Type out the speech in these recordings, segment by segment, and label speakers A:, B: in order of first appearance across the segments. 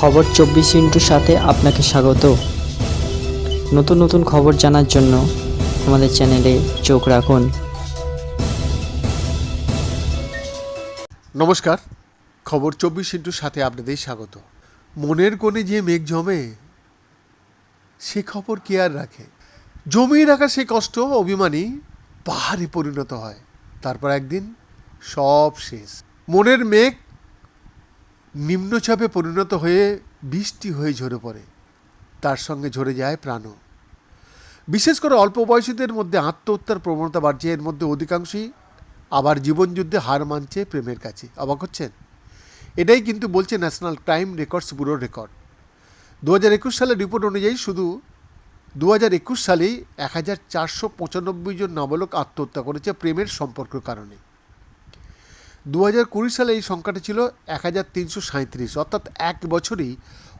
A: খবর চব্বিশ ইন্টুর সাথে আপনাকে স্বাগত। নতুন নতুন খবর জানার জন্য আমাদের চ্যানেলে চোখ রাখুন।
B: নমস্কার, খবর চব্বিশ ইন্টুর সাথে আপনাদের স্বাগত। মনের কোণে যে মেঘ জমে, সে খবর কে আর রাখে? জমিয়ে রাখা সে কষ্ট, অভিমানী, পাহাড়ে পরিণত হয়। তারপর একদিন সব শেষ। মনের মেঘ নিম্নচাপে পরিণত হয়ে বৃষ্টি হয়ে ঝরে পড়ে। তার সঙ্গে ঝরে যায় প্রাণও। বিশেষ করে অল্প বয়সীদের মধ্যে আত্মহত্যার প্রবণতা বাড়ছে। এর মধ্যে অধিকাংশই আবার জীবনযুদ্ধে হার মানছে প্রেমের কাছে। অবাক হচ্ছেন? এটাই কিন্তু বলছে ন্যাশনাল ক্রাইম রেকর্ডস ব্যুরোর রেকর্ড। দু হাজার একুশ সালের রিপোর্ট অনুযায়ী শুধু দু হাজার একুশ সালেই এক হাজার চারশো পঁচানব্বই জন নাবালক আত্মহত্যা করেছে প্রেমের সম্পর্কের কারণে। দু হাজার কুড়ি সালে এই সংখ্যাটি ছিল এক হাজার তিনশো অর্থাৎ এক বছরই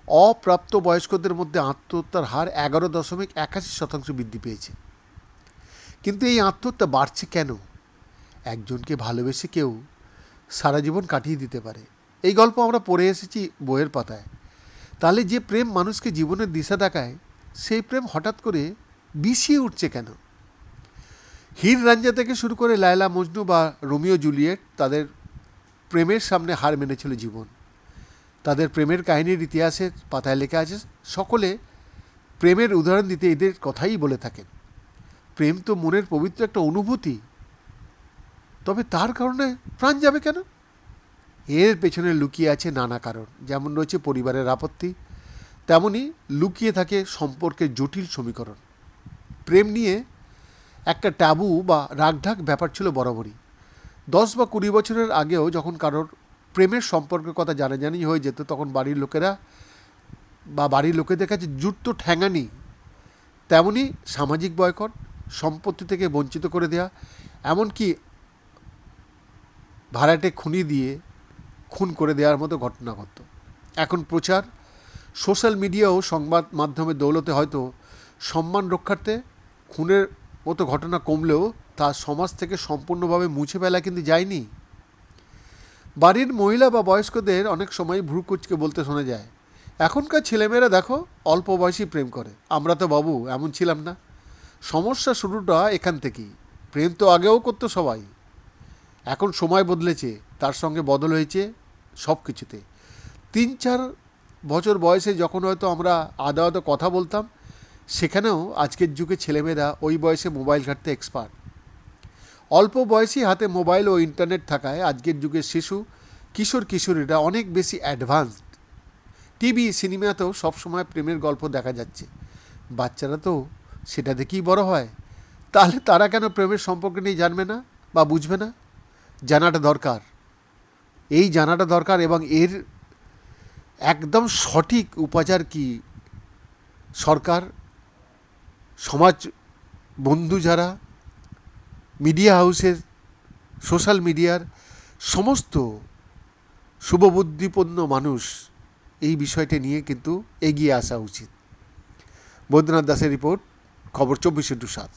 B: অপ্রাপ্ত বয়স্কদের মধ্যে আত্মহত্যার হার এগারো দশমিক একাশি শতাংশ বৃদ্ধি পেয়েছে। কিন্তু এই আত্মহত্যা বাড়ছে কেন? একজনকে ভালোবেসে কেউ সারা জীবন কাটিয়ে দিতে পারে। এই গল্প আমরা পড়ে এসেছি বইয়ের পাতায়। তাহলে যে প্রেম মানুষকে জীবনের দিশা দেখায়, সেই প্রেম হঠাৎ করে বিষিয়ে উঠছে কেন? হীর রাঞ্জা থেকে শুরু করে লায়লা মজনু বা রোমিও জুলিয়েট তাদের প্রেমের সামনে হার মেনেছিল জীবন। তাদের প্রেমের কাহিনীর ইতিহাসের পাতায় লেখা আছে, সকলে প্রেমের উদাহরণ দিতে এদের কথাই বলে থাকেন। প্রেম তো মনের পবিত্র একটা অনুভূতি। তবে তার কারণে প্রাণ যাবে কেন? এর পেছনে লুকিয়ে আছে নানা কারণ। যেমন রয়েছে পরিবারের আপত্তি, তেমনি লুকিয়ে থাকে সম্পর্কের জটিল সমীকরণ। প্রেম নিয়ে একটা ট্যাবু বা রাগঢাক ব্যাপার ছিল বরাবরই। দশ বা কুড়ি বছরের আগেও যখন কারোর প্রেমের সম্পর্কের কথা জানাজানি হয়ে যেত, তখন বাড়ির লোকেরা বা বাড়ির লোকেদের কাছে জুটত ঠ্যাঙানি। তেমনি সামাজিক বয়কট, সম্পত্তি থেকে বঞ্চিত করে দেয়া, এমনকি ভাড়াটে খুনি দিয়ে খুন করে দেওয়ার মতো ঘটনা ঘটত। এখন প্রচার, সোশ্যাল মিডিয়া ও সংবাদ মাধ্যমে দৌলতে হয়তো সম্মান রক্ষার্থে খুনের মতো ঘটনা কমলেও তা সমাজ থেকে সম্পূর্ণভাবে মুছে ফেলা কিন্তু যায়নি। বাড়ির মহিলা বা বয়স্কদের অনেক সময় ভ্রু কুচকে বলতে শোনা যায়। এখনকার ছেলেমেয়েরা দেখো, অল্প বয়সী প্রেম করে। আমরা তো বাবু, এমন ছিলাম না। সমস্যা শুরুটা এখান থেকেই। প্রেম তো আগেও করতো সবাই। এখন সময় বদলেছে, তার সঙ্গে বদল হয়েছে সব কিছুতে তিন চার বছর বয়সে যখন হয়তো আমরা আদা আদা কথা বলতাম, সেখানেও আজকের যুগে ছেলেমেয়েরা ওই বয়সে মোবাইল ঘাটতে এক্সপার্ট অল্প বয়সী হাতে মোবাইল ও ইন্টারনেট থাকায় আজকের যুগের শিশু, কিশোর কিশোরীরা অনেক বেশি অ্যাডভান্সড। টিভি, সিনেমাতেও সবসময় প্রেমের গল্প দেখা যাচ্ছে। বাচ্চারা তো সেটা দেখেই বড় হয়। তাহলে তারা কেন প্রেমের সম্পর্কে নিয়ে জানবে না বা বুঝবে না? জানাটা দরকার। এই জানাটা দরকার এবং এর একদম সঠিক উপাচার কি? সরকার, সমাজ বন্ধু যারা মিডিয়া হাউসের, সোশ্যাল মিডিয়ার সমস্ত শুভবুদ্ধিপন্ন মানুষ এই বিষয়টি নিয়ে কিন্তু এগিয়ে আসা উচিত। বৈদ্যনাথ দাসের রিপোর্ট, খবর চব্বিশ ইন্টু সাত।